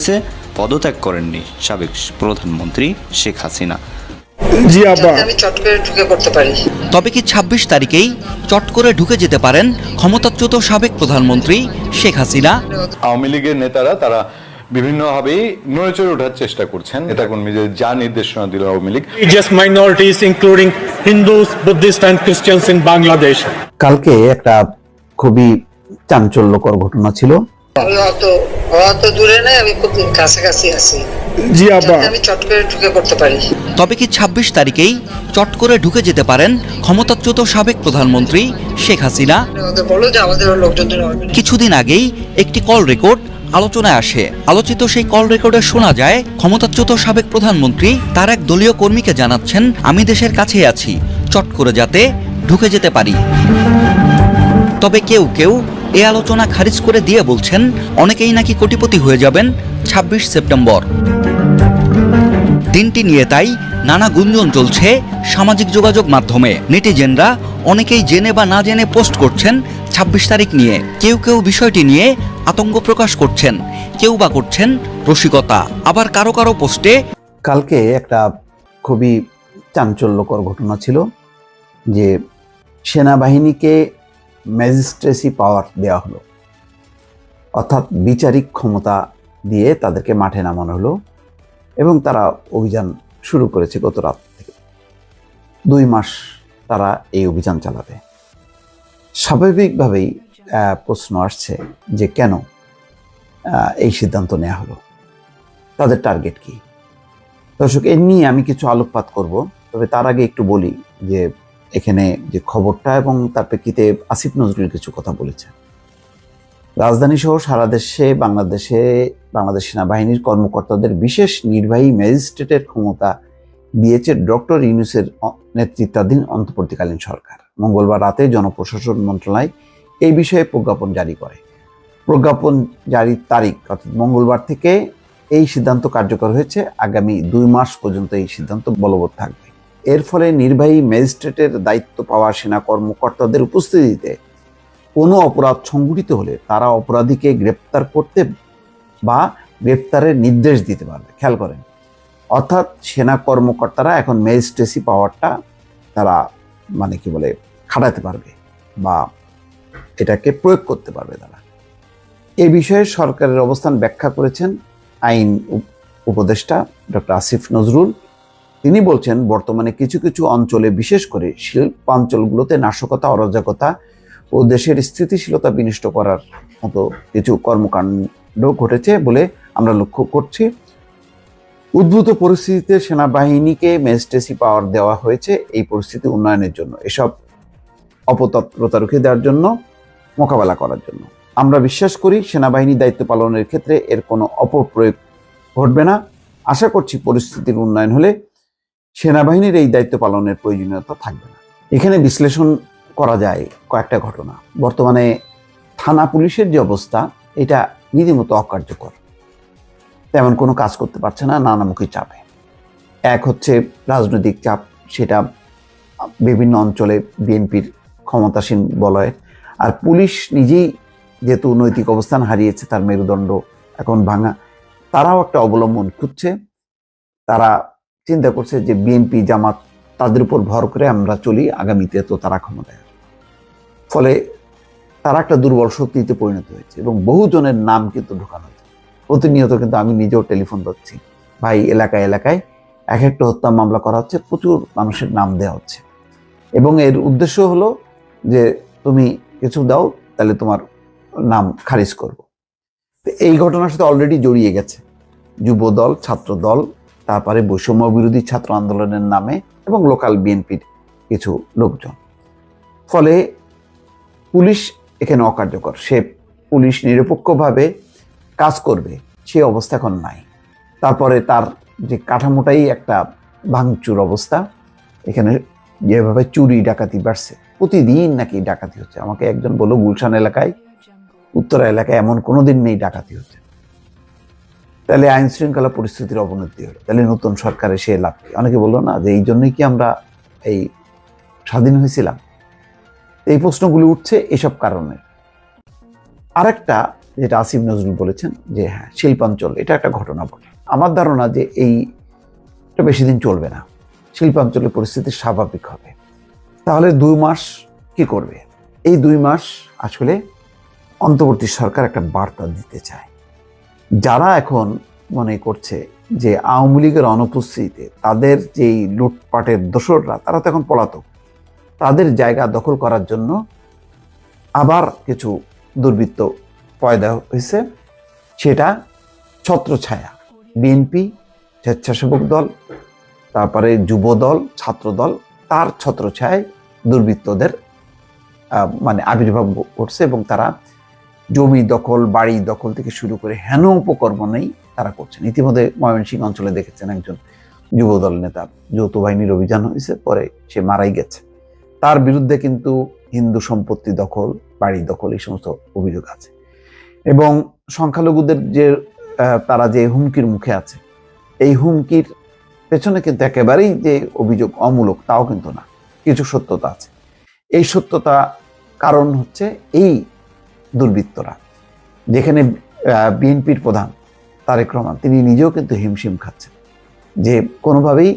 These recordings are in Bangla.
কাছে পদত্যাগ করেননি সাবেক প্রধানমন্ত্রী শেখ হাসিনা। জি আব্বা। আমি চট করে ঢুকে পড়তে পারি। তবে কি ২৬ তারিখেই চট করে ঢুকে যেতে পারেন ক্ষমতাচ্যুত সাবেক প্রধানমন্ত্রী শেখ হাসিনা? আওয়ামী লীগের নেতারা তারা বিভিন্নভাবেই নড়ে চড়ে ওঠার চেষ্টা করছেন। নেতাকর্মীদের যা নির্দেশনা দিল Awami League. Just minorities including Hindus, Buddhists and Christians in Bangladesh. কালকে একটা খুবই চাঞ্চল্যকর ঘটনা ছিল। আমি অত অত দূরে নাই আমি খুব কাছাকাছি আছি। জি আব্বা। আমি চট করে ঢুকে পড়তে পারি। তবে কি ২৬ তারিখেই চট করে ঢুকে যেতে পারেন ক্ষমতাচ্যুত সাবেক প্রধানমন্ত্রী শেখ হাসিনা? যেন কিছুদিন আগেই একটি কল রেকর্ড আলোচনায় আসে। আলোচিত সেই কল রেকর্ডে শোনা যায় ক্ষমতাচ্যুত সাবেক প্রধানমন্ত্রী তার এক দলীয় কর্মীকে জানাচ্ছেন আমি দেশের কাছেই আছি চট করে যাতে ঢুকে যেতে পারি। তবে কেউ কেউ এ আলোচনা খারিজ করে দিয়ে বলছেন, অনেকেই নাকি কোটিপতি হয়ে যাবেন ২৬ সেপ্টেম্বর। দিনটি নিয়ে তাই নানা গুঞ্জন চলছে সামাজিক যোগাযোগ মাধ্যমে। নেটিজেনরা অনেকেই জেনে বা না জেনে পোস্ট করছেন ২৬ তারিখ নিয়ে। কেউ কেউ বিষয়টি নিয়ে আতঙ্ক প্রকাশ করছেন, কেউ বা করছেন রসিকতা। আবার কারও কারও পোস্টে কালকে একটা খুবই চাঞ্চল্যকর ঘটনা ছিল যে সেনাবাহিনীকে ম্যাজিস্ট্রেসি পাওয়ার দেওয়া হলো। অর্থাৎ বিচারিক ক্ষমতা দিয়ে তাদেরকে মাঠে নামানো হলো এবং তারা অভিযান শুরু করেছে গত রাত থেকে। দুই মাস তারা এই অভিযান চালাবে। স্বাভাবিকভাবেই প্রশ্ন আসছে যে কেন এই সিদ্ধান্ত নেওয়া হলো? তাদের টার্গেট কি? দর্শক, এ নিয়ে আমি কিছু আলোকপাত করব, তবে তার আগে একটু বলি যে এখানে যে খবরটা এবং তার প্রেক্ষিতে আসিফ নজরুল কিছু কথা বলেছে রাজধানী সহ সারা দেশে, বাংলাদেশে, বাংলাদেশ সেনাবাহিনীর কর্মকর্তাদের বিশেষ নির্বাহী ম্যাজিস্ট্রেটের ক্ষমতা দিয়েছে ডক্টর ইউনুসের নেতৃত্বাধীন অন্তর্বর্তীকালীন সরকার। মঙ্গলবার রাতে জনপ্রশাসন মন্ত্রণালয় এই বিষয়ে প্রজ্ঞাপন জারি করে। প্রজ্ঞাপন জারির তারিখ, অর্থাৎ মঙ্গলবার থেকে এই সিদ্ধান্ত কার্যকর হয়েছে। আগামী দুই মাস পর্যন্ত এই সিদ্ধান্ত বলবৎ থাকবে। এর ফলে নির্বাহী ম্যাজিস্ট্রেটের দায়িত্ব পাওয়া সেনা কর্মকর্তাদের উপস্থিতিতে কোনো অপরাধ সংঘটিত হলে তারা অপরাধীকে গ্রেপ্তার করতে বা গ্রেপ্তারের নির্দেশ দিতে পারবে। খেয়াল করেন। অর্থাৎ সেনা কর্মকর্তারা এখন ম্যাজিস্ট্রেসি পাওয়ারটা তারা মানে কি বলে, খাটাতে পারবে বা এটাকে প্রয়োগ করতে পারবে তারা। এ বিষয়ে সরকারের অবস্থান ব্যাখ্যা করেছেন আইন উপ- উপদেষ্টা ডক্টর আসিফ নজরুল। তিনি বলছেন, বর্তমানে কিছু কিছু অঞ্চলে, বিশেষ করে শিল্পাঞ্চলগুলোতে নাশকতা, অরাজকতা ও দেশের স্থিতিশীলতা বিনষ্ট করার মতো কিছু কর্মকাণ্ড ঘটেছে বলে আমরা লক্ষ্য করছি। উদ্ভূত পরিস্থিতিতে সেনাবাহিনীকে ম্যাজিস্ট্রেসি পাওয়ার দেওয়া হয়েছে এই পরিস্থিতি উন্নয়নের জন্য, এসব অপতৎপরতা রুখে দেওয়ার জন্য, মোকাবেলা করার জন্য। আমরা বিশ্বাস করি সেনাবাহিনী দায়িত্ব পালনের ক্ষেত্রে এর কোনো অপপ্রয়োগ ঘটবে না। আশা করছি পরিস্থিতির উন্নয়ন হলে সেনাবাহিনীর এই দায়িত্ব পালনের প্রয়োজনীয়তা থাকবে না। এখানে বিশ্লেষণ করা যায় কয়েকটা ঘটনা। বর্তমানে থানা পুলিশের যে অবস্থা, এটা রীতিমতো অকার্যকর। তেমন কোনো কাজ করতে পারছে না নানামুখী চাপে। এক হচ্ছে রাজনৈতিক চাপ, সেটা বিভিন্ন অঞ্চলে বিএনপির ক্ষমতাসীন বলয়ের। আর পুলিশ নিজেই যেহেতু নৈতিক অবস্থান হারিয়েছে, তার মেরুদণ্ড এখন ভাঙা, তারাও একটা অবলম্বন খুঁজছে। তারা চিন্তা করছে যে বিএনপি জামাত তাদের উপর ভর করে আমরা চলি আগামীতে, তো তারা ক্ষমতায়। ফলে তারা একটা দুর্বল শক্তিতে পরিণত হয়েছে এবং বহুজনের নাম কিন্তু ঢোকানো হয়েছে। প্রতিনিয়ত কিন্তু আমি নিজেও টেলিফোন ধরছি, ভাই, এলাকায় এলাকায় এক একটা হত্যা মামলা করা হচ্ছে, প্রচুর মানুষের নাম দেওয়া হচ্ছে। এবং এর উদ্দেশ্য হলো যে, তুমি কিছু দাও, তাহলে তোমার নাম খারিজ করব। এই ঘটনার সাথে অলরেডি জড়িয়ে গেছে। যুব দল ছাত্র দল তারপরে বৈষম্য বিরোধী ছাত্র আন্দোলনের নামে এবং লোকাল বিএনপির কিছু লোকজন। ফলে পুলিশ এখানে অকার্যকর। সে পুলিশ নিরপেক্ষভাবে কাজ করবে, সে অবস্থা এখন নাই। তারপরে তার যে কাঠামোটাই একটা ভাঙচুর অবস্থা, এখানে যেভাবে চুরি, ডাকাতি বাড়ছে, প্রতিদিন নাকি ডাকাতি হচ্ছে। আমাকে একজন বলল, গুলশান এলাকায়, উত্তরা এলাকায় এমন কোনো দিন নেই ডাকাতি হচ্ছে। তাহলে আইন শৃঙ্খলা পরিস্থিতির অবনতি হলো। তাহলে নতুন সরকারে সে লাভ? অনেকে বলল, না, যে এই জন্যই কি আমরা এই স্বাধীন হয়েছিলাম? এই প্রশ্নগুলি উঠছে এসব কারণে। আরেকটা, যেটা আসিফ নজরুল বলেছেন, যে হ্যাঁ শিল্পাঞ্চল, এটা একটা ঘটনা বটে। আমার ধারণা যে এই এটা বেশি দিন চলবে না। শিল্পাঞ্চলের পরিস্থিতি স্বাভাবিক হবে। তাহলে দুই মাস কি করবে? এই দুই মাস আসলে অন্তর্বর্তী সরকার একটা বার্তা দিতে চায়। যারা এখন মনে করছে যে আওয়ামী লীগের অনুপস্থিতিতে তাদের যেই লুটপাটের দোসররা, তারা তো এখন পলাতক। তাদের জায়গা দখল করার জন্য আবার কিছু দুর্বৃত্ত পয়দা হয়েছে, সেটা ছত্রছায়া। বিএনপি, স্বেচ্ছাসেবক দল, তারপরে যুব দল ছাত্র দল তার ছত্রছায়ায় দুর্বৃত্তদের মানে আবির্ভাব ঘটছে এবং তারা জমি দখল, বাড়ি দখল থেকে শুরু করে হেন উপকর্মণেই তারা করছেন। ইতিমধ্যে ময়মনসিংহ অঞ্চলে দেখেছেন একজন যুবদল নেতা, যৌথ বাহিনীর অভিযান হয়েছে, পরে সে মারাই গেছে। তার বিরুদ্ধে কিন্তু হিন্দু সম্পত্তি দখল, বাড়ি দখল এই সমস্ত অভিযোগ আছে। এবং সংখ্যালঘুদের যে তারা যে হুমকির মুখে আছে, এই হুমকির পেছনে কিন্তু একেবারেই যে অভিযোগ অমূলক তাও কিন্তু না, কিছু সত্যতা আছে। এই সত্যতা কারণ হচ্ছে এই দুর্বৃত্তরা, যেখানে বিএনপির প্রধান তারেক রহমান, তিনি নিজেও কিন্তু হিমশিম খাচ্ছেন যে কোনোভাবেই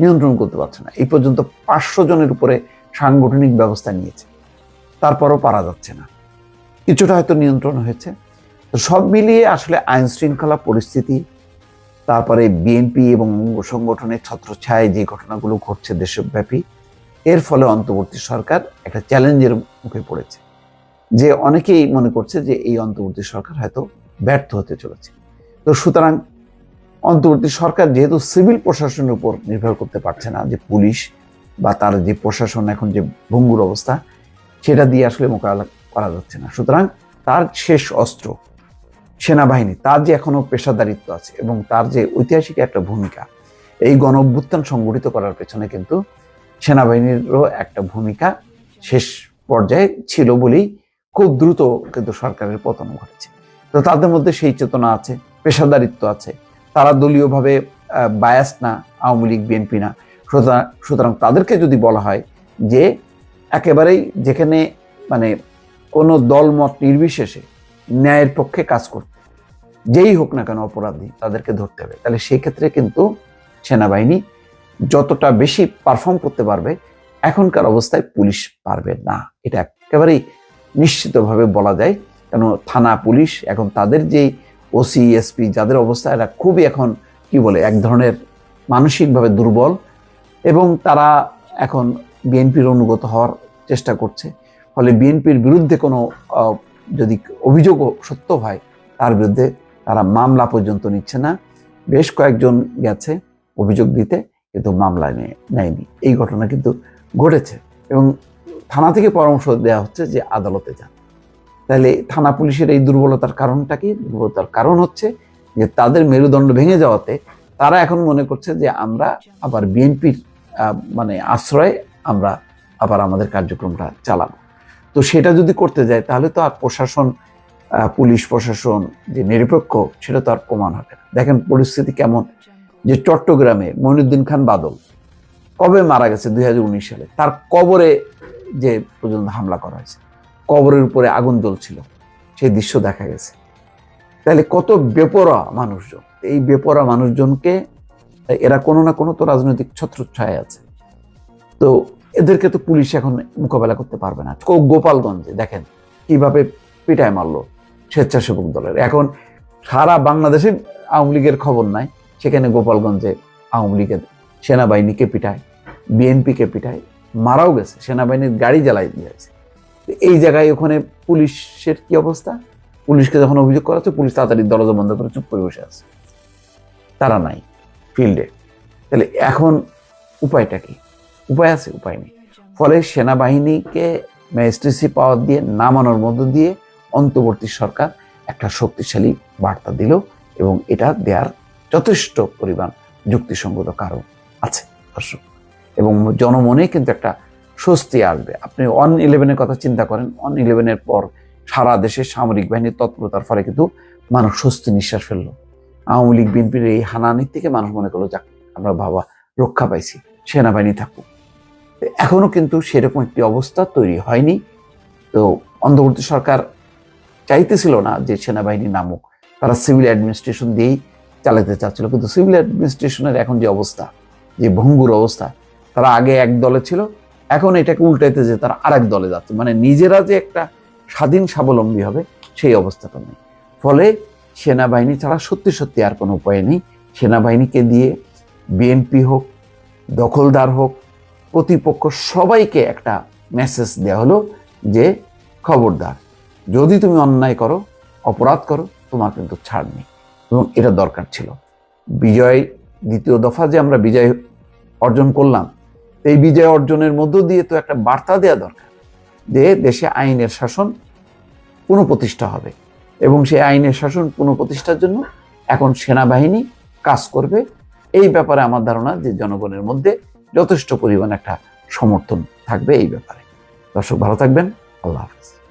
নিয়ন্ত্রণ করতে পারছে না। এই পর্যন্ত পাঁচশো জনের উপরে সাংগঠনিক ব্যবস্থা নিয়েছে, তারপরও পারা যাচ্ছে না। কিছুটা হয়তো নিয়ন্ত্রণ হয়েছে। সব মিলিয়ে আসলে আইন শৃঙ্খলা পরিস্থিতি, তারপরে বিএনপি এবং অঙ্গ সংগঠনের ছত্রছায়ায় যে ঘটনাগুলো ঘটছে দেশব্যাপী, এর ফলে অন্তর্বর্তী সরকার একটা চ্যালেঞ্জের মুখে পড়েছে। যে অনেকেই মনে করছে যে এই অন্তর্বর্তী সরকার হয়তো ব্যর্থ হতে চলেছে। তো সুতরাং অন্তর্বর্তী সরকার যেহেতু সিভিল প্রশাসনের উপর নির্ভর করতে পারছে না, যে পুলিশ বা তার যে প্রশাসন এখন যে ভঙ্গুর অবস্থা, সেটা দিয়ে আসলে মোকাবেলা করা যাচ্ছে না। সুতরাং তার শেষ অস্ত্র সেনাবাহিনী, তার যে এখনও পেশাদারিত্ব আছে এবং তার যে ঐতিহাসিক একটা ভূমিকা, এই গণ অভ্যুত্থান সংগঠিত করার পেছনে কিন্তু সেনাবাহিনীরও একটা ভূমিকা শেষ পর্যায়ে ছিল বলেই খুব দ্রুত কিন্তু সরকারের পতন ঘটেছে। তো তাদের মধ্যে সেই চেতনা আছে, পেশাদারিত্ব আছে। তারা দলীয়ভাবে বায়াস না, আওয়ামী লীগ বিএনপি না। সুতরাং তাদেরকে যদি বলা হয় যে একেবারেই যেখানে মানে কোনো দলমত নির্বিশেষে ন্যায়ের পক্ষে কাজ করতে যেই হোক না কেন অপরাধী তাদেরকে ধরতে হবে, তাহলে সেই ক্ষেত্রে কিন্তু সেনাবাহিনী যতটা বেশি পারফর্ম করতে পারবে, এখনকার অবস্থায় পুলিশ পারবে না। এটা একেবারেই নিশ্চিতভাবে বলা যায়, কেন থানা, পুলিশ এখন তাদের যেই ওসি এসপি যাদের অবস্থা, এরা খুবই এখন কি বলে, এক ধরনের মানসিকভাবে দুর্বল এবং তারা এখন বিএনপির অনুগত হওয়ার চেষ্টা করছে। ফলে বিএনপির বিরুদ্ধে কোনো যদি অভিযোগও সত্য হয়, তার বিরুদ্ধে তারা মামলা পর্যন্ত নিচ্ছে না। বেশ কয়েকজন গেছে অভিযোগ দিতে, কিন্তু মামলা নিয়ে, নেয়নি। এই ঘটনা কিন্তু ঘটেছে এবং থানা থেকে পরামর্শ দেওয়া হচ্ছে যে আদালতে যান। তাহলে থানা পুলিশের এই দুর্বলতার কারণটা কি? দুর্বলতার কারণ হচ্ছে যে তাদের মেরুদণ্ড ভেঙে যাওয়াতে তারা এখন মনে করছে যে আমরা আবার বিএনপির মানে আশ্রয়ে আমরা আবার আমাদের কার্যক্রমটা চালাবো। তো সেটা যদি করতে যায় তাহলে তো আর প্রশাসন পুলিশ প্রশাসন যে নিরপেক্ষ সেটা তো আর প্রমাণ হবে না। দেখেন পরিস্থিতি কেমন। যে চট্টগ্রামে মইনুদ্দিন খান বাদল কবে মারা গেছে দুই হাজার উনিশ সালে? তার কবরে যে পর্যন্ত হামলা করা হয়েছে। কবরের উপরে আগুন জ্বলছিল। সেই দৃশ্য দেখা গেছে। তাহলে কত বেপরা মানুষজন। এই বেপরা মানুষজনকে এরা কোনো না কোনো তো রাজনৈতিক ছত্রছায় আছে। তো এদেরকে তো পুলিশ এখন মোকাবেলা করতে পারবে না। গোপালগঞ্জে দেখেন কীভাবে পিটায় মারলো স্বেচ্ছাসেবক দলের। এখন সারা বাংলাদেশে আওয়ামী লীগের খবর নাই। সেখানে গোপালগঞ্জে আওয়ামী লীগের সেনাবাহিনীকে পিটায়, বিএনপিকে পিটায় মারাও গেছে, সেনাবাহিনীর গাড়ি জ্বালাই দিয়েছে এই জায়গায় ওখানে পুলিশের কি অবস্থা? পুলিশকে যখন অভিযোগ করা হচ্ছে, পুলিশ তাড়াতাড়ি দরজা বন্ধ করে চুপ করে বসে আছে। তারা নাই ফিল্ডে তাহলে এখন উপায়টা কি? উপায় আছে, উপায় নেই। ফলে সেনাবাহিনীকে ম্যাজিস্ট্রেসি পাওয়ার দিয়ে নামানোর মধ্য দিয়ে অন্তর্বর্তী সরকার একটা শক্তিশালী বার্তা দিল এবং এটা দেওয়ার যথেষ্ট পরিমাণ যুক্তিসঙ্গত কারণ আছে। দর্শক এবং জনমনে কিন্তু একটা স্বস্তি আসবে। আপনি ওয়ান ইলেভেনের কথা চিন্তা করেন ওয়ান ইলেভেনের পর সারা দেশে সামরিক বাহিনীর তৎপরতার ফলে কিন্তু মানুষ স্বস্তি নিঃশ্বাস ফেলল। আওয়ামী লীগ, বিএনপির এই হানানির থেকে মানুষ মনে করল, যাক, আমরা বাবা রক্ষা পাইছি, সেনাবাহিনী থাকুক। এখনও কিন্তু সেরকম একটি অবস্থা তৈরি হয়নি। তো অন্তর্বর্তী সরকার চাইতেছিল না যে সেনাবাহিনী নামুক। তারা সিভিল অ্যাডমিনিস্ট্রেশন দিয়েই চালাতে চাচ্ছিল। কিন্তু সিভিল অ্যাডমিনিস্ট্রেশনের এখন যে অবস্থা, যে ভঙ্গুর অবস্থা তারা আগে এক দলে ছিল, এখন এটাকে উল্টাইতে যে তারা আরেক দলে যাচ্ছে। মানে নিজেরা যে একটা স্বাধীন স্বাবলম্বী হবে, সেই অবস্থাটা নেই। ফলে সেনাবাহিনী ছাড়া সত্যি সত্যি আর কোনো উপায় নেই। সেনাবাহিনীকে দিয়ে বিএনপি হোক, দখলদার হোক প্রতিপক্ষ সবাইকে একটা মেসেজ দেওয়া হলো যে, খবরদার, যদি তুমি অন্যায় করো, অপরাধ করো, তোমার কিন্তু ছাড় নেই। এবং এটা দরকার ছিল। বিজয়, দ্বিতীয় দফা যে আমরা বিজয় অর্জন করলাম এই বিজয় অর্জনের মধ্য দিয়ে তো একটা বার্তা দেওয়া দরকার যে দেশে আইনের শাসন পুনঃপ্রতিষ্ঠা হবে এবং সেই আইনের শাসন পুনঃপ্রতিষ্ঠার জন্য এখন সেনাবাহিনী কাজ করবে। এই ব্যাপারে আমার ধারণা যে জনগণের মধ্যে যথেষ্ট পরিমাণ একটা সমর্থন থাকবে এই ব্যাপারে। দর্শক, ভালো থাকবেন। আল্লাহ হাফিজ।